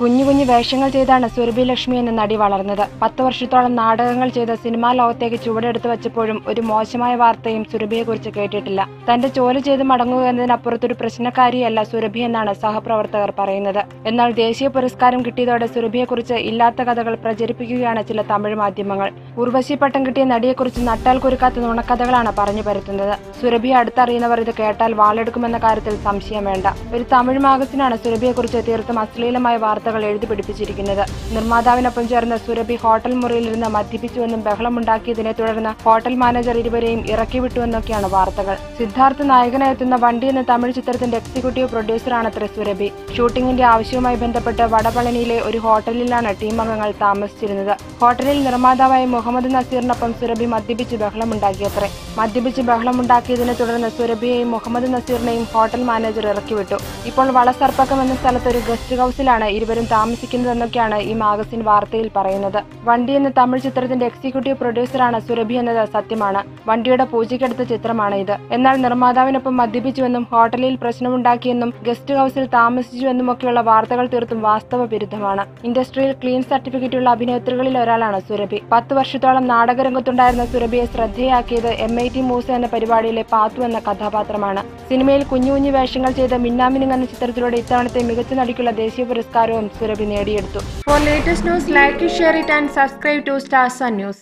കുഞ്ഞു കുഞ്ഞു വേഷങ്ങൾ ചെയ്താണ് സുരഭി ലക്ഷ്മി എന്ന നടി വളർന്നത്. പത്ത് വർഷത്തോളം നാടകങ്ങൾ ചെയ്ത് സിനിമാ ലോകത്തേക്ക് ചുവടെടുത്തു വച്ചപ്പോഴും ഒരു മോശമായ വാർത്തയും സുരഭിയെക്കുറിച്ച് കേട്ടിട്ടില്ല. തന്റെ ജോലി ചെയ്ത് മടങ്ങുക എന്നതിനപ്പുറത്തൊരു പ്രശ്നക്കാരിയല്ല സുരഭി എന്നാണ് സഹപ്രവർത്തകർ പറയുന്നത്. എന്നാൽ ദേശീയ പുരസ്കാരം കിട്ടിയതോടെ സുരഭിയെക്കുറിച്ച് ഇല്ലാത്ത കഥകൾ പ്രചരിപ്പിക്കുകയാണ് ചില തമിഴ് മാധ്യമങ്ങൾ. ഉർവശി പട്ടം കിട്ടിയ നടിയെക്കുറിച്ച് നട്ടാൽ കുരുക്കാത്ത നുണക്കഥകളാണ് പറഞ്ഞു പരത്തുന്നത്. സുരഭിയെ അടുത്തറിയുന്നവർ ഇത് കേട്ടാൽ വാളെടുക്കുമെന്ന കാര്യത്തിൽ സംശയം വേണ്ട. ഒരു തമിഴ് മാഗസിനാണ് സുരഭിയെക്കുറിച്ച് തീർത്തും അശ്ലീലമായ വാർത്തകൾ എഴുതി പിടിപ്പിച്ചിരിക്കുന്നത്. നിർമ്മാതാവിനൊപ്പം ചേർന്ന് സുരഭി ഹോട്ടൽ മുറിയിലിരുന്ന് മദ്യപിച്ചുവെന്നും ബഹളമുണ്ടാക്കിയതിനെ തുടർന്ന് ഹോട്ടൽ മാനേജർ ഇരുവരെയും ഇറക്കി വിട്ടുവെന്നൊക്കെയാണ് വാർത്തകൾ. സിദ്ധാർത്ഥ് നായകനായെത്തുന്ന വണ്ടി എന്ന തമിഴ് ചിത്രത്തിന്റെ എക്സിക്യൂട്ടീവ് പ്രൊഡ്യൂസറാണത്രേ സുരഭി. ഷൂട്ടിംഗിന്റെ ആവശ്യവുമായി ബന്ധപ്പെട്ട് വടപളനിയിലെ ഒരു ഹോട്ടലിലാണ് ടീം അംഗങ്ങൾ താമസിച്ചിരുന്നത്. ഹോട്ടലിൽ നിർമ്മാതാവായ മുഹമ്മദ് നസീറിനൊപ്പം സുരഭി മദ്യപിച്ച് ബഹളമുണ്ടാക്കിയത്രേ. മദ്യപിച്ച് ബഹളമുണ്ടാക്കിയതിനെ തുടർന്ന് സുരഭിയെയും മുഹമ്മദ് നസീറിനെയും ഹോട്ടൽ മാനേജർ ഇറക്കിവിട്ടു. ഇപ്പോൾ വളസർപ്പക്കം എന്ന സ്ഥലത്ത് ഒരു ഗസ്റ്റ് ഹൌസിലാണ് ഇരുവരും താമസിക്കുന്നതെന്നൊക്കെയാണ് ഈ മാഗസിൻ വാർത്തയിൽ പറയുന്നത്. വണ്ടി എന്ന തമിഴ് ചിത്രത്തിന്റെ എക്സിക്യൂട്ടീവ് പ്രൊഡ്യൂസറാണ് സുരഭി എന്നത് സത്യമാണ്. വണ്ടിയുടെ പൂജയ്ക്കെടുത്ത ചിത്രമാണ് ഇത് എന്നാൽ നിർമ്മാതാവിനൊപ്പം മദ്യപിച്ചുവെന്നും ഹോട്ടലിൽ പ്രശ്നമുണ്ടാക്കിയെന്നും ഗസ്റ്റ് ഹൌസിൽ താമസിച്ചുവെന്നുമൊക്കെയുള്ള വാർത്തകൾ തീർത്തും വാസ്തവ വിരുദ്ധമാണ് ഇൻഡസ്ട്രിയിൽ ക്ലീൻ സർട്ടിഫിക്കറ്റുള്ള അഭിനേത്രികളിൽ ഒരാളാണ് സുരഭി. പത്ത് വർഷത്തോളം നാടകരംഗത്തുണ്ടായിരുന്ന സുരഭിയെ ശ്രദ്ധയാക്കിയത് എം ഐ ടി മൂസ എന്ന പരിപാടിയിലെ പാത്തു എന്ന കഥാപാത്രമാണ്. സിനിമയിൽ കുഞ്ഞു കുഞ്ഞു വേഷങ്ങൾ ചെയ്ത മിന്നാമിനുങ് എന്ന ചിത്രത്തിലൂടെ ഇത്തവണത്തെ മികച്ച നടിക്കുള്ള ദേശീയ പുരസ്കാരവും സുരഭി നേടിയെടുത്തു. For latest news like share it and subscribe to stars news.